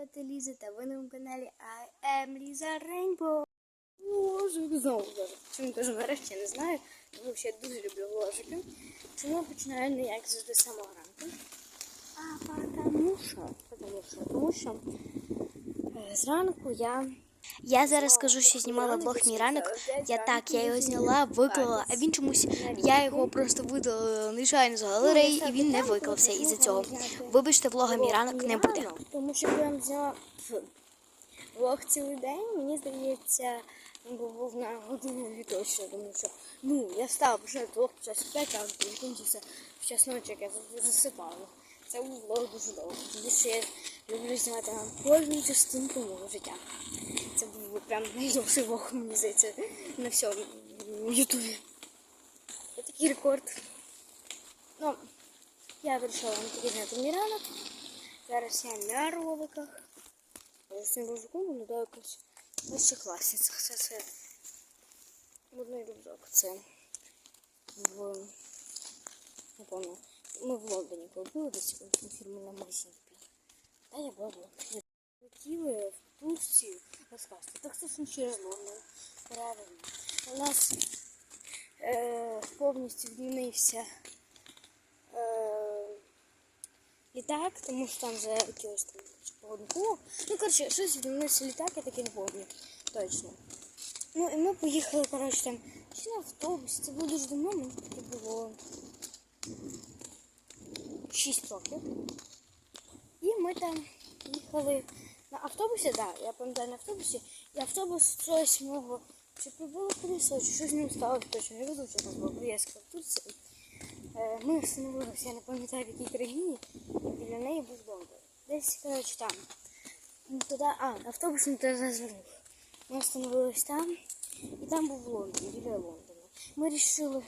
звати Ліза, та ви на каналі I am Ліза Рейнбо. Ложик знову ложик. Чому кажу нарешті, я не знаю. Тому що я дуже люблю ложики. Чому починаю не як завжди самого ранку. А потому що, потому що, тому що е, зранку я Я зараз скажу, що знімала влог мій ранок. Я так, я його зняла, виклала, а він чомусь я його просто видалила нечайно з галереї, і він не виклався із-за цього. Вибачте, влога мій ранок не буде. Тому що я взяла влог цілий день, мені здається, був на годину дві тому що ну, я стала вже двох в час п'ять, а він закінчився в час ночі, як я за- засипала. Це був влог дуже довго. Тому що я люблю знімати на кожну частинку мого життя. Це був прям найдовший влог, мені здається, на всьому ютубі. Це такий рекорд. Ну, я вирішила вам зняти мій ранок. Зараз я на роликах. Я з цим рюкзаком виглядаю якось вище класниця. Це це модний рюкзак. Це в не пам'ятаю. Ми в Лондоні купили десь у фірмі на магазині. Та я була в Лондоні. Летіли в Турцію розказати. Так це ж не через Лондон. Правильно. У нас е, повністю змінився е, літак, тому що там за якогось там погодних умов. Ну, коротше, щось відмінився літак, я таки не пам'ятаю. Точно. Ну і ми поїхали, коротше, там чи на автобусі. Це було дуже давно, мені таки було 6 років. І ми там їхали на автобусі, да, я пам'ятаю на автобусі, і автобус щось мого чи прибуло колесо, чи щось з ним сталося точно. Я веду, що у нас була поїздка в Турції. Е, Ми встановилися, я не пам'ятаю в якій країні, і біля неї був Лондон. Десь, коротше, там. Ну, туди, а, автобус не туди звернув. Ми встановилися там, і там був Лондон, біля Лондона. Ми вирішили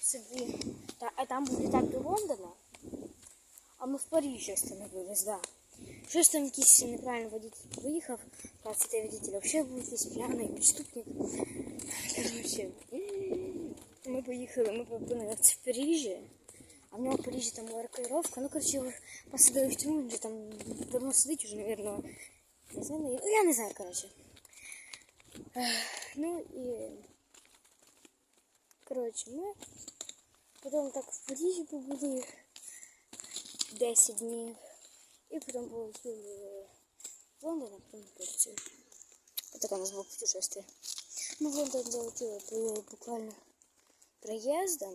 собі, а там був літак до Лондона, а ми в Парижі остановились, да. Щось там якийсь неправильно водитель виїхав, кажется, цей водитель взагалі був якийсь п'яний преступник. Короче, ми поїхали, ми опинилися в Парижі, а в нього в Парижі там була рокировка. Ну, коротше, його посадили в тюрму, він же там давно сидить уже, наверное, не знаю, ну, я не знаю, коротше. Ех, Ну і, коротше, ми потім так в Парижі побули 10 днів. И потом полетели в Лондон, а потом в Турцию. Вот у нас было путешествие. Мы в Лондон долетели по- буквально проездом.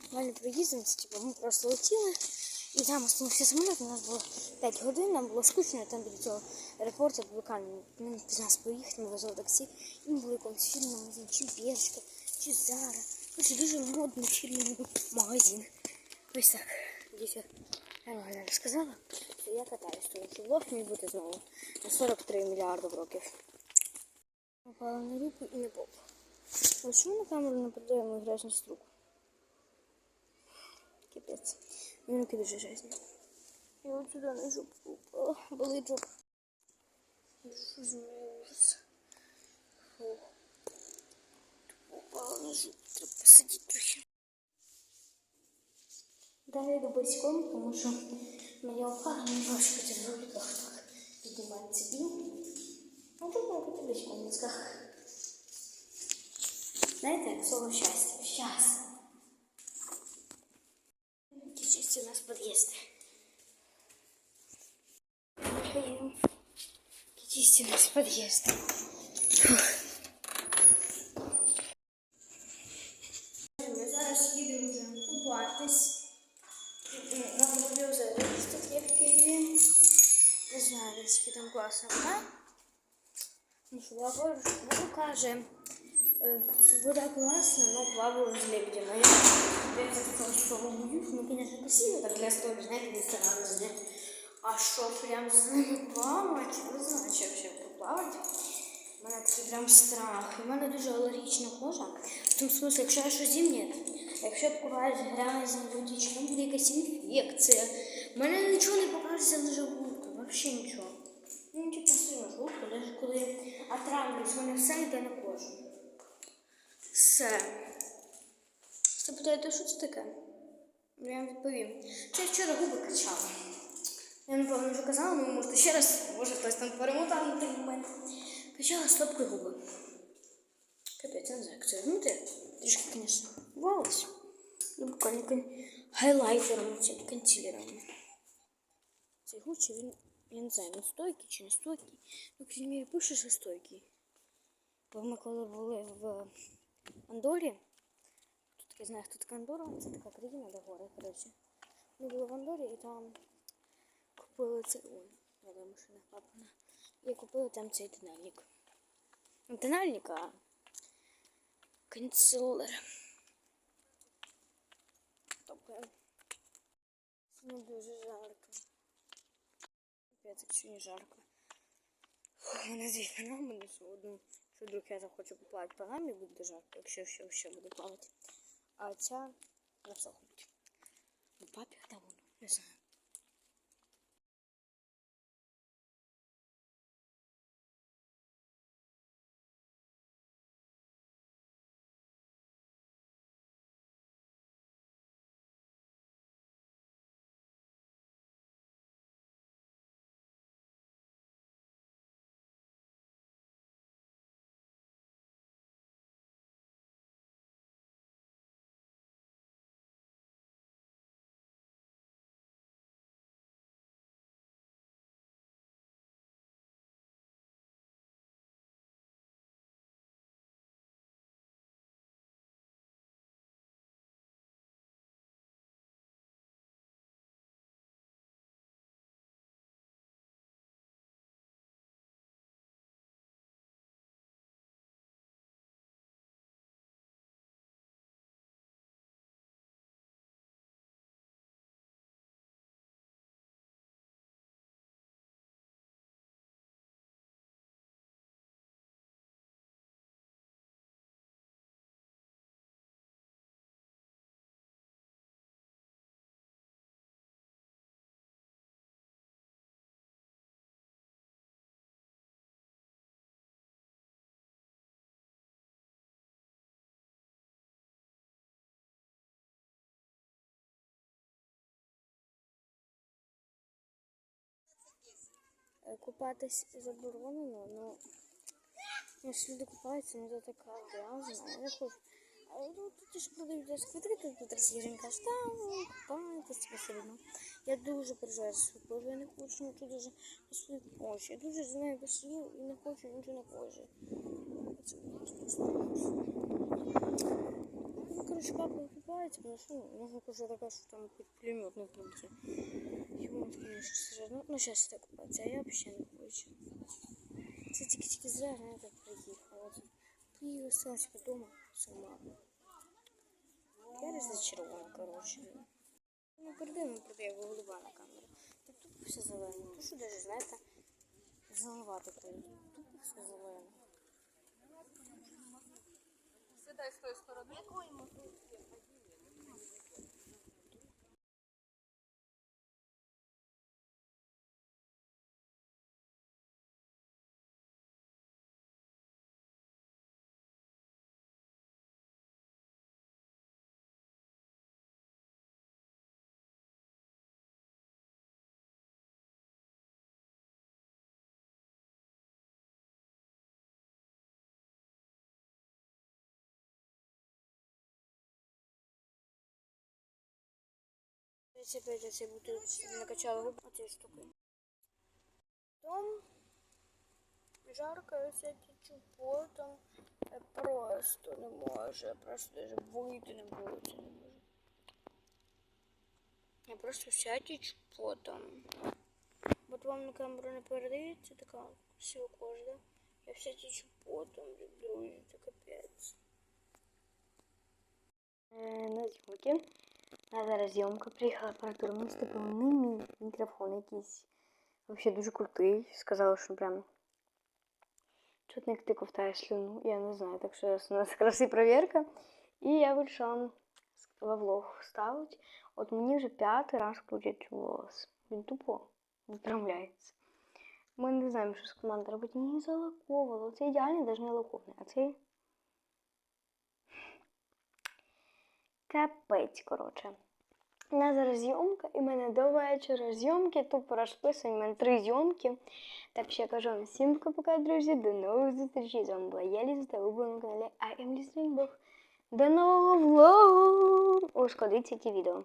Буквально проездом, це, типу, ми просто летіли. І там остановився самоліт, у нас було 5 годин, нам було скучно, там біля цього аеропорту буквально ну, без нас поїхати, ми везли таксі. І ми були якомусь магазин, чи Бершка, чи Зара. Короче, дуже модний фірмовий магазин. Ось так. Дивіться, нормально розказала. Що я катаюсь, тому що влог мій буде знову на 43 мільярди років. Попала на руку і не поп. Ось чому на камеру не передає мою грязність рук? Капець. Мені руки дуже грязні. Я от сюди на жопу. Болить жопа. Що Далі йду босиком, тому що мені опара немножко в роликах так піднімається і ну тут має бути босиком в носках. Знаєте, як слово щастя. Щас. Які чисті у нас під'їзди. Які чисті у нас під'їзди. Ми Там вода. Ну, каже, е, вода класна, но плаваю з лебедями. Я сказала, що боюсь, ну, конечно, красиво, так для стоїть, знаєте, не старалась. А що прям з ними плавати, ви знаєте, що взагалі поплавати. У мене такий прям страх. У мене дуже алергічна кожа. В тому смысле, якщо я щось зімні. Якщо я купаюсь грязні водички, там буде якась інфекція. У мене нічого не покажеться на желудку, взагалі нічого. Ну, типа, сильно желудку, навіть коли отравлюсь, у мене все йде на кожу. Все. Запитаєте, що це таке? Я вам відповім. Це я вчора губи качала. Я напевно вже казала, але можете ще раз, може хтось там перемотав на той момент. Качала стопкою губи. Капець, я не знаю, як це робити. Трішки, звісно, бувалось. Ну, буквально гайлайтером, цим консилером. Цей гучі, він, я не знаю, він стойкий чи не стойкий. Ну, крім мірі, пише, що стойкий. Бо ми коли були в Андорі, тут таке знаю, хто така Андора, це така країна, де гори, коротше. Ми були в Андорі і там купили цей. Ой, моя машина папина. І купили там цей тональник. Не тональник, а консилер. Тобто, не дуже жарко. Капець, якщо не жарко. У мене дві панами, що одну, вдруг я захочу поплавати панамі, буде жарко, якщо ще, ще буду плавати. А ця насохнуть. Ну, папі да воно, не знаю. Купатись заборонено, ну якщо люди купаються, ну це така грязна, я не хочу. А ну, тут ж продають десь квитки, тут тут Росіян каже, та ну, це все одно. Я дуже переживаю за свою кожу, я не хочу нічого даже на свою кожу. Я дуже за нею посидів і не хочу нічого на кожі. Це страшно. Ну, короче, папа купається, потому что ну, нога кожа така, що там під пулемет не пройти. Йому, конечно, сажать. Ну, ну сейчас так купаться, а я вообще не хочу. Це тільки-тільки зря на это приїхала. І осталась дома сама. Я розчарована, короче. Ну, передаємо продає голуба на камеру. Так тут все зелене. Тут що даже, знаєте, зеленувати прийде. Тут все зелене. Сідай з тої сторони. Якої опять я себе буду накачала губы этой штукой. Потом жарко, все течу потом. Просто не можу, я просто даже вийти не буду, не можу. Я просто вся течу потом. Вот вам на камеру не передається така красива кожа? Я вся течу потом, друзі, це капець. Е, на зйомки. А зараз зйомка приїхала степив не мій мікрофон якийсь. Взагалі дуже крутий. Сказала, що прям чутно як ти ковтаєш слюну. Я не знаю, так що у нас якраз і перевірка. І я вирішила во влог вставити. От мені вже п'ятий раз крутять волос. Він тупо виправляється. Ми не знаємо, що з командою робити. Мені залаковувало. Це ідеальний, навіть не лаковний. А цей Капець, коротше. У нас зараз зйомка, і в мене до вечора зйомки, тупо розписані, в мене три зйомки. Так що я кажу вам всім пока, друзі. До нових зустрічей. З вами була я та на каналі I am Ліза. До нового влогу! Ушкодиться ті відео.